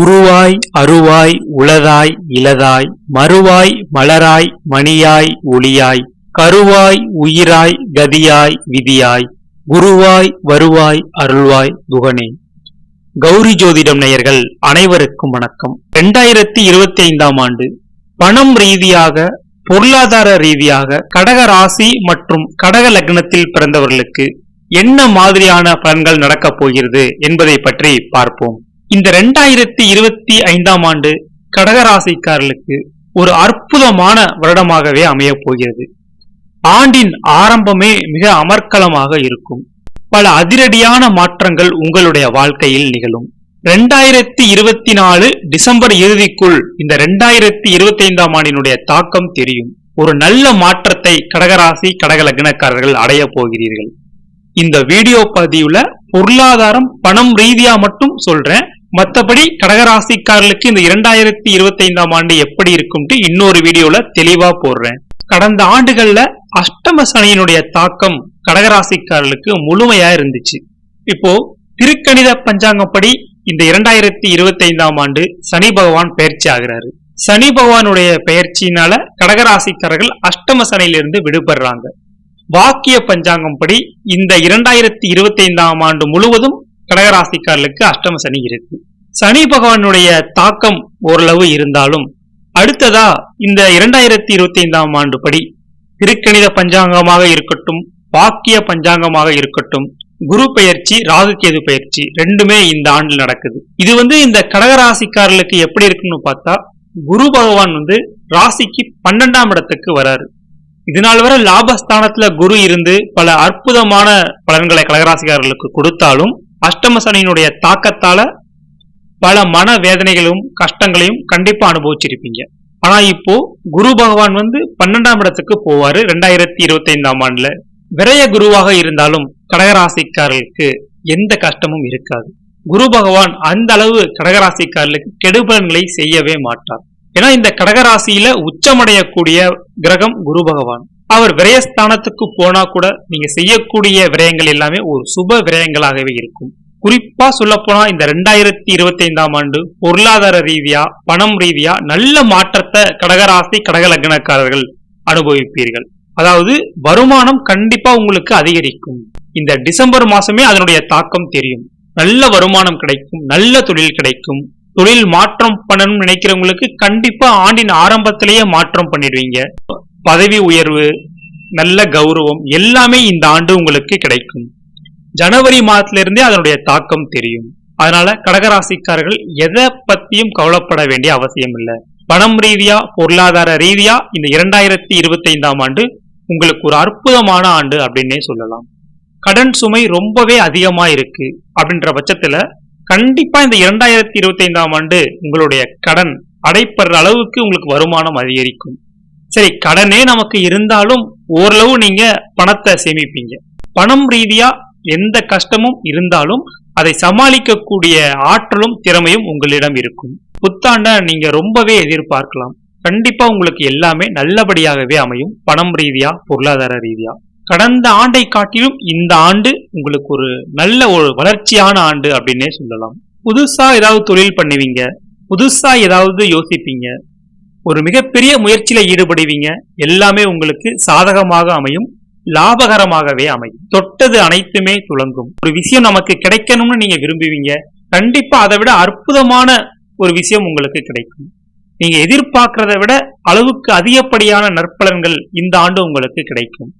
உருவாய் அருவாய் உளதாய் இலதாய் மறுவாய் மலராய் மணியாய் ஒளியாய் கருவாய் உயிராய் கதியாய் விதியாய் குருவாய் வருவாய் அருள்வாய் குகனே. கௌரி ஜோதிடம் நேயர்கள் அனைவருக்கும் வணக்கம். இரண்டாயிரத்தி இருபத்தி ஐந்தாம் ஆண்டு பணம் ரீதியாக பொருளாதார ரீதியாக கடக ராசி மற்றும் கடக லக்னத்தில் பிறந்தவர்களுக்கு என்ன மாதிரியான பலன்கள் நடக்கப் போகிறது என்பதை பற்றி பார்ப்போம். இந்த ரெண்டாயிரத்தி இருபத்தி ஐந்தாம் ஆண்டு கடகராசிக்காரர்களுக்கு ஒரு அற்புதமான வருடமாகவே அமையப் போகிறது. ஆண்டின் ஆரம்பமே மிக அமர்க்கலமாக இருக்கும். பல அதிரடியான மாற்றங்கள் உங்களுடைய வாழ்க்கையில் நிகழும். ரெண்டாயிரத்தி இருபத்தி நாலு டிசம்பர் இறுதிக்குள் இந்த ரெண்டாயிரத்தி இருபத்தி ஐந்தாம் ஆண்டினுடைய தாக்கம் தெரியும். ஒரு நல்ல மாற்றத்தை கடகராசி கடக லக்னக்காரர்கள் அடைய போகிறீர்கள். இந்த வீடியோ பதிவுல பொருளாதாரம் பணம் ரீதியா மட்டும் சொல்றேன். மத்தபடி கடகராசிக்காரர்களுக்கு இந்த இரண்டாயிரத்தி இருபத்தி ஐந்தாம் ஆண்டு எப்படி இருக்கும்ட்டு இன்னொரு வீடியோல தெளிவா போடுறேன். கடந்த ஆண்டுகள்ல அஷ்டம சனியினுடைய தாக்கம் கடகராசிக்காரர்களுக்கு முழுமையா இருந்துச்சு. இப்போ திருக்கணித பஞ்சாங்கப்படி இந்த இரண்டாயிரத்தி இருபத்தி ஐந்தாம் ஆண்டு சனி பகவான் பயிற்சி ஆகிறாரு. சனி பகவானுடைய பெயர்ச்சியினால கடகராசிக்காரர்கள் அஷ்டம சனையிலிருந்து விடுபடுறாங்க. வாக்கிய பஞ்சாங்கம் படி இந்த இரண்டாயிரத்தி இருபத்தி ஐந்தாம் ஆண்டு முழுவதும் கடகராசிக்காரர்களுக்கு அஷ்டம சனி இருக்கு. சனி பகவானுடைய தாக்கம் ஓரளவு இருந்தாலும் அடுத்ததா இந்த இரண்டாயிரத்தி இருபத்தி ஐந்தாம் ஆண்டு படி திருக்கணித பஞ்சாங்கமாக இருக்கட்டும் வாக்கிய பஞ்சாங்கமாக இருக்கட்டும் குரு பெயர்ச்சி ராகு கேது பயிற்சி ரெண்டுமே இந்த ஆண்டில் நடக்குது. இது வந்து இந்த கடகராசிக்காரர்களுக்கு எப்படி இருக்குன்னு பார்த்தா குரு பகவான் வந்து ராசிக்கு பன்னெண்டாம் இடத்துக்கு வராரு. இதனால் வரை லாபஸ்தானத்துல குரு இருந்து பல அற்புதமான பலன்களை கடகராசிக்காரர்களுக்கு கொடுத்தாலும் அஷ்டம சனியினுடைய தாக்கத்தால பல மன வேதனைகளும் கஷ்டங்களையும் கண்டிப்பா அனுபவிச்சிருப்பீங்க. ஆனா இப்போ குரு பகவான் வந்து பன்னெண்டாம் இடத்துக்கு போவாரு ரெண்டாயிரத்தி இருபத்தி ஐந்தாம் ஆண்டுல. விரய குருவாக இருந்தாலும் கடகராசிக்காரர்களுக்கு எந்த கஷ்டமும் இருக்காது. குரு பகவான் அந்த அளவு கடகராசிக்காரர்களுக்கு கெடுபலன்களை செய்யவே மாட்டார். ஏன்னா இந்த கடகராசியில உச்சமடையக்கூடிய கிரகம் குரு பகவான். அவர் விரயஸ்தானத்துக்கு போனா கூட நீங்க செய்யக்கூடிய விரயங்கள் எல்லாமே ஒரு சுப விரயங்களாகவே இருக்கும். குறிப்பா சொல்ல போனா இந்த ரெண்டாயிரத்தி இருபத்தி ஐந்தாம் ஆண்டு பொருளாதார ரீதியா பணம் ரீதியா நல்ல மாற்றத்தை கடகராசி கடக லக்னக்காரர்கள் அனுபவிப்பீர்கள். அதாவது வருமானம் கண்டிப்பா உங்களுக்கு அதிகரிக்கும். இந்த டிசம்பர் மாசமே அதனுடைய தாக்கம் தெரியும். நல்ல வருமானம் கிடைக்கும் நல்ல தொழில் கிடைக்கும். தொழில் மாற்றம் பண்ணணும்னு நினைக்கிறவங்களுக்கு கண்டிப்பா ஆண்டின் ஆரம்பத்திலேயே மாற்றம் பண்ணிடுவீங்க. பதவி உயர்வு நல்ல கௌரவம் எல்லாமே இந்த ஆண்டு உங்களுக்கு கிடைக்கும். ஜனவரி மாதத்துல இருந்தே அதனுடைய தாக்கம் தெரியும். அதனால கடகராசிக்காரர்கள் எதை பத்தியும் கவலைப்பட வேண்டிய அவசியம் இல்லை. பணம் ரீதியா பொருளாதார ரீதியா இந்த இரண்டாயிரத்தி இருபத்தி ஐந்தாம் ஆண்டு உங்களுக்கு ஒரு அற்புதமான ஆண்டு அப்படின்னே சொல்லலாம். கடன் சுமை ரொம்பவே அதிகமா இருக்கு அப்படின்ற பட்சத்துல கண்டிப்பா இந்த இரண்டாயிரத்தி இருபத்தி ஐந்தாம் ஆண்டு உங்களுடைய கடன் அடைப்படுற அளவுக்கு உங்களுக்கு வருமானம் அதிகரிக்கும். சரி கடனே நமக்கு இருந்தாலும் ஓரளவு நீங்க பணத்தை சேமிப்பீங்க. பணம் ரீதியா எந்த கஷ்டமும் இருந்தாலும் அதை சமாளிக்கக்கூடிய ஆற்றலும் திறமையும் உங்களிடம் இருக்கும். புத்தாண்ட நீங்க ரொம்பவே எதிர்பார்க்கலாம். கண்டிப்பா உங்களுக்கு எல்லாமே நல்லபடியாகவே அமையும். பணம் ரீதியா பொருளாதார ரீதியா. கடந்த ஆண்டை காட்டிலும் இந்த ஆண்டு உங்களுக்கு ஒரு நல்ல ஒரு வளர்ச்சியான ஆண்டு அப்படின்னே சொல்லலாம். புதுசா ஏதாவது தொழில் பண்ணுவீங்க. புதுசா ஏதாவது யோசிப்பீங்க. ஒரு மிகப்பெரிய முயற்சியில ஈடுபடுவீங்க. எல்லாமே உங்களுக்கு சாதகமாக அமையும். லாபகரமாகவே அமையும். தொட்டது அனைத்துமே துளங்கும். ஒரு விஷயம் நமக்கு கிடைக்கணும்னு நீங்க விரும்புவீங்க கண்டிப்பா அதை விட அற்புதமான ஒரு விஷயம் உங்களுக்கு கிடைக்கும். நீங்க எதிர்பார்க்கிறத விட அளவுக்கு அதிகப்படியான நற்பலன்கள் இந்த ஆண்டு உங்களுக்கு கிடைக்கும்.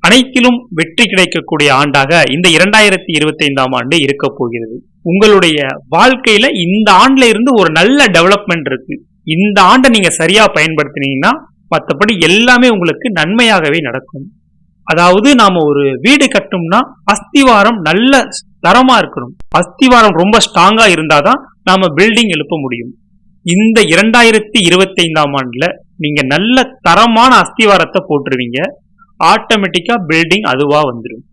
அனைத்திலும் வெற்றி கிடைக்கக்கூடிய ஆண்டாக இந்த இரண்டாயிரத்தி இருபத்தி ஐந்தாம் ஆண்டு இருக்க போகிறது. உங்களுடைய வாழ்க்கையில இந்த ஆண்டுல இருந்து ஒரு நல்ல டெவலப்மெண்ட் இருக்கு. இந்த ஆண்டை நீங்க சரியா பயன்படுத்தினீங்கன்னா மற்றபடி எல்லாமே உங்களுக்கு நன்மையாகவே நடக்கும். அதாவது நாம ஒரு வீடு கட்டணும்னா அஸ்திவாரம் நல்ல தரமா இருக்கணும். அஸ்திவாரம் ரொம்ப ஸ்ட்ராங்கா இருந்தாதான் நாம பில்டிங் எழுப்ப முடியும். இந்த இரண்டாயிரத்தி இருபத்தி ஐந்தாம் ஆண்டுல நீங்க நல்ல தரமான அஸ்திவாரத்தை போட்டுருவீங்க. ஆட்டோமேட்டிக்கா பில்டிங் அதுவா வந்துடும்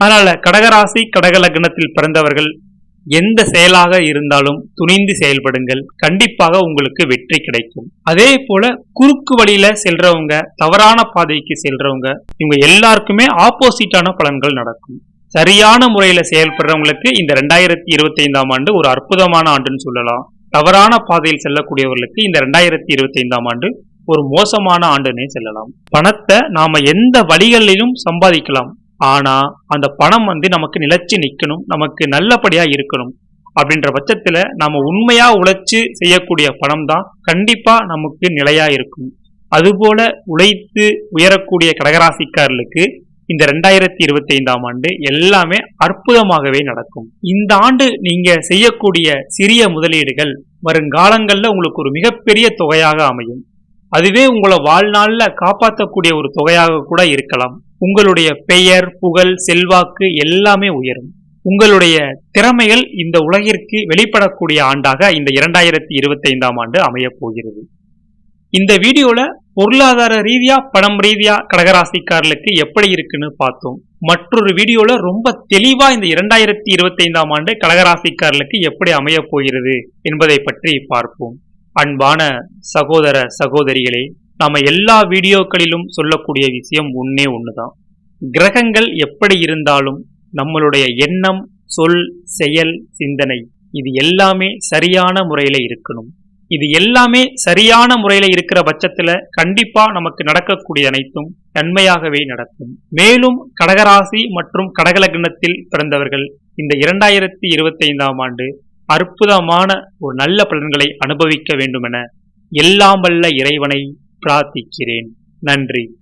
அதனால கடகராசி கடக லக்னத்தில் பிறந்தவர்கள் எந்த செயலாக இருந்தாலும் துணிந்து செயல்படுங்கள். கண்டிப்பாக உங்களுக்கு வெற்றி கிடைக்கும். அதே போல குறுக்கு வழியில செல்றவங்க தவறான பாதைக்கு செல்றவங்க இவங்க எல்லாருக்குமே ஆப்போசிட்டான பலன்கள் நடக்கும். சரியான முறையில செயல்படுறவங்களுக்கு இந்த ரெண்டாயிரத்தி இருபத்தி ஐந்தாம் ஆண்டு ஒரு அற்புதமான ஆண்டுன்னு சொல்லலாம். தவறான பாதையில் செல்லக்கூடியவர்களுக்கு இந்த ரெண்டாயிரத்தி இருபத்தி ஐந்தாம் ஆண்டு ஒரு மோசமான ஆண்டுன்னே செல்லலாம். பணத்தை நாம எந்த வழிகளிலும் சம்பாதிக்கலாம். ஆனா அந்த பணம் வந்து நமக்கு நிலச்சி நிக்கணும் நமக்கு நல்லபடியா இருக்கணும். அப்படின்ற பட்சத்துல நம்ம உண்மையா உழைச்சு செய்யக்கூடிய பணம் தான் கண்டிப்பா நமக்கு நிலையா இருக்கும். அதுபோல உழைத்து உயரக்கூடிய கடகராசிக்காரர்களுக்கு இந்த ரெண்டாயிரத்தி இருபத்தி ஐந்தாம் ஆண்டு எல்லாமே அற்புதமாகவே நடக்கும். இந்த ஆண்டு நீங்க செய்யக்கூடிய சிறிய முதலீடுகள் வருங்காலங்கள்ல உங்களுக்கு ஒரு மிகப்பெரிய தொகையாக அமையும். அதுவே உங்களை வாழ்நாளில் காப்பாற்றக்கூடிய ஒரு தொகையாக கூட இருக்கலாம். உங்களுடைய பெயர் புகழ் செல்வாக்கு எல்லாமே உயரும். உங்களுடைய திறமைகள் இந்த உலகிற்கு வெளிப்படக்கூடிய ஆண்டாக இந்த இரண்டாயிரத்தி இருபத்தி ஐந்தாம் ஆண்டு அமையப் போகிறது. இந்த வீடியோல பொருளாதார ரீதியா பணம் ரீதியா கடகராசிக்காரர்களுக்கு எப்படி இருக்குன்னு பார்த்தோம். மற்றொரு வீடியோல ரொம்ப தெளிவா இந்த இரண்டாயிரத்தி இருபத்தி ஐந்தாம் ஆண்டு கடகராசிக்காரர்களுக்கு எப்படி அமையப் போகிறது என்பதை பற்றி பார்ப்போம். அன்பான சகோதர சகோதரிகளே நாம எல்லா வீடியோக்களிலும் சொல்லக்கூடிய விஷயம் ஒன்னே ஒண்ணுதான். கிரகங்கள் எப்படி இருந்தாலும் நம்மளுடைய எண்ணம் சொல் செயல் சிந்தனை இது எல்லாமே சரியான முறையில இருக்கணும். இது எல்லாமே சரியான முறையில இருக்கிற பட்சத்துல கண்டிப்பா நமக்கு நடக்கக்கூடிய அனைத்தும் நன்மையாகவே நடக்கும். மேலும் கடகராசி மற்றும் கடகலக்னத்தில் பிறந்தவர்கள் இந்த இரண்டாயிரத்தி இருபத்தி ஐந்தாம் ஆண்டு அற்புதமான ஒரு நல்ல பலன்களை அனுபவிக்க வேண்டுமென எல்லாம் வல்ல இறைவனை பிரார்த்திக்கிறேன். நன்றி.